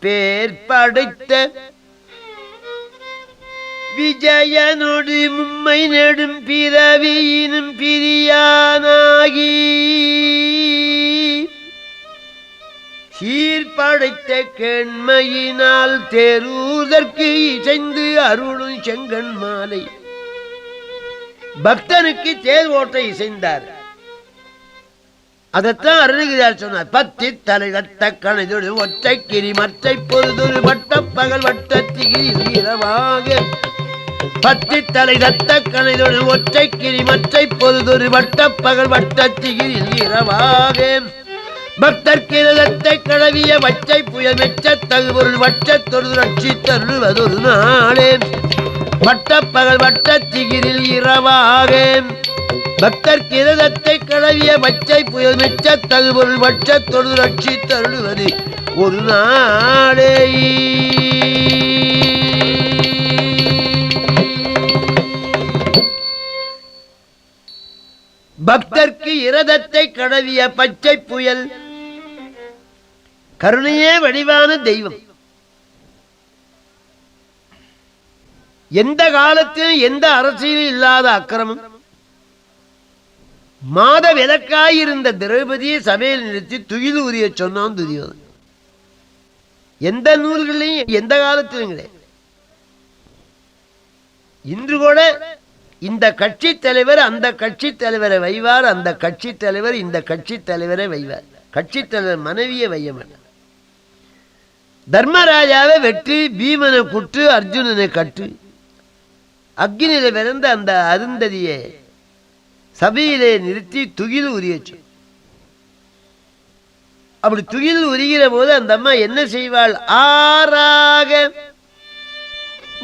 பேர் படைத்த விஜயனொடு மும்மை நெடும் பிறவியினும் பிரியானாகி. சீர்படைத்த கெண்மையினால் தெருதற்கு இசைந்து அருளும் செங்கன் மாலை. பக்தனுக்கு தேர் ஓட்ட இசைந்தார். அதைத்தான் அருணகிரியார் சொன்னார். பத்தி தலை ரத்த கணைதொடு ஒற்றை கிரி மற்றை பொழுதொரு வட்ட பகல் வட்டத்திகிரி இரவாக. பத்தி தலை ரத்த கணைதொடு ஒற்றை கிரி மற்றை பொழுதொரு வட்ட பகல் வட்டத்திகிரி இரவாக. பக்தர்கிரதத்தை கடவிய வச்சை புயல் மெச்ச தகுபொருள் வட்ட தொழுது ரட்சி தருவதொரு நாளே. வட்ட பகல் வட்டத்திகிரில் இரவாக. பக்தர் கிரதத்தை கடவிய மச்சை புயல் மிச்ச தகுபொருள் வட்ட தொழுது ரட்சி தருளுவது ஒரு நாளே பக்தர்க்கு இரதத்தை கடவிய பச்சை புயல் கருணையே வடிவான தெய்வம். எந்த காலத்திலும் எந்த அரசியலும் இல்லாத அக்கிரமம். மாத விலக்காயிருந்த திரௌபதியை சபையில் நிறுத்தி துயில் உரிய சொன்னான் துரியோதன். எந்த நூல்களையும் எந்த காலத்திலும் கிடையாது. இன்று கூட இந்த கட்சி தலைவர் அந்த கட்சி தலைவரை வைவார் அந்த கட்சி தலைவர் இந்த கட்சி தலைவரை வைவார். கட்சி தலைவர் மனைவியை வைய மாட்டார். தர்மராஜாவை வெற்றி பீமனை குட்டு அர்ஜுனனை கட்டு. அக்னியில பிறந்த அந்த அருந்ததியை சபையிலே நிறுத்தி துகில் உரியச்சு அப்படி துகில் உரிகிற போது அந்த அம்மா என்ன செய்வாள்? ஆறாக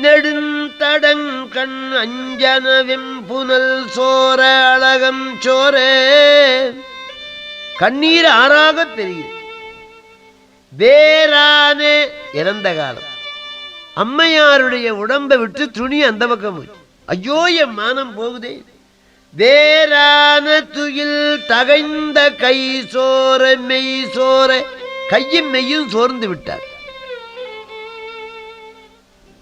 நெடுந்தடங்கண் அஞ்சனவிம் புனல் சோர அழகம் சோரே. கண்ணீர் ஆறாக பெருகிறது வேறானே இறந்த காலம். அம்மையாருடைய உடம்பை விட்டு துணி அந்த பக்கம் ஐயோ என் மானம் போகுதே. வேறான துயில் தகைந்த கை சோர மெய் சோர கையும் மெய்யும் சோர்ந்து விட்டார்.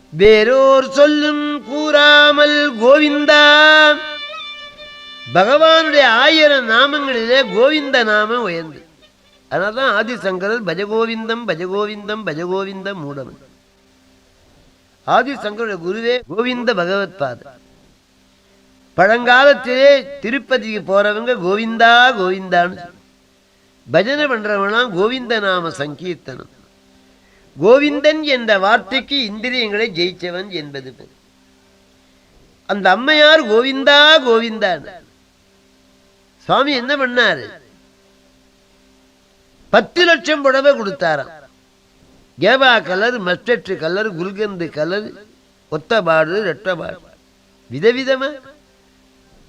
வேறோர் சொல்லும் கூறாமல் கோவிந்தா பகவானுடைய ஆயிரம் நாமங்களிலே கோவிந்த நாமம் உயர்ந்து. அதனால்தான் ஆதிசங்கரர் பஜகோவிந்தம் பஜகோவிந்தம் பஜகோவிந்தம் மூடவன் ஆதிசங்கருடைய குருவே கோவிந்த பகவத் பாதர். பழங்காலத்திலே திருப்பதிக்கு போறவங்க கோவிந்தா கோவிந்தான்னு. பஜனை பண்றவங்களாம் கோவிந்த நாம சங்கீர்த்தனம். கோவிந்தன் என்ற வார்த்தைக்கு இந்திரியங்களை ஜெயிச்சவன் என்பது அந்த அம்மையார் கோவிந்தா கோவிந்தான் சுவாமி என்ன பண்ணாரு? பத்து லட்சம் புடவை கொடுத்தாராம். கேபா colour mustard colour gulkand colour ஒத்தபாடு ரெட்டபாடு விதவிதமா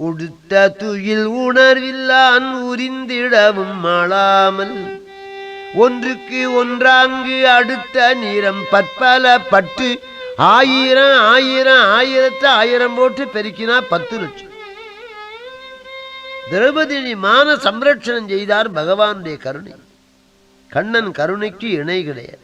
உடுத்த துயில் உணர்வில்லான் உரிந்திடவும் மாளாமல் ஒன்றுக்கு ஒன்றாங்கு அடுத்த நிறம் பற்பல பட்டு ஆயிரம் ஆயிரம் ஆயிரத்து ஆயிரம் போட்டு பெருக்கினா பத்து லட்சம். திரௌபதி மான சம்ரட்சணம் செய்தார் பகவானுடைய கருணை. கண்ணன் கருணைக்கு இணை கிடையாது.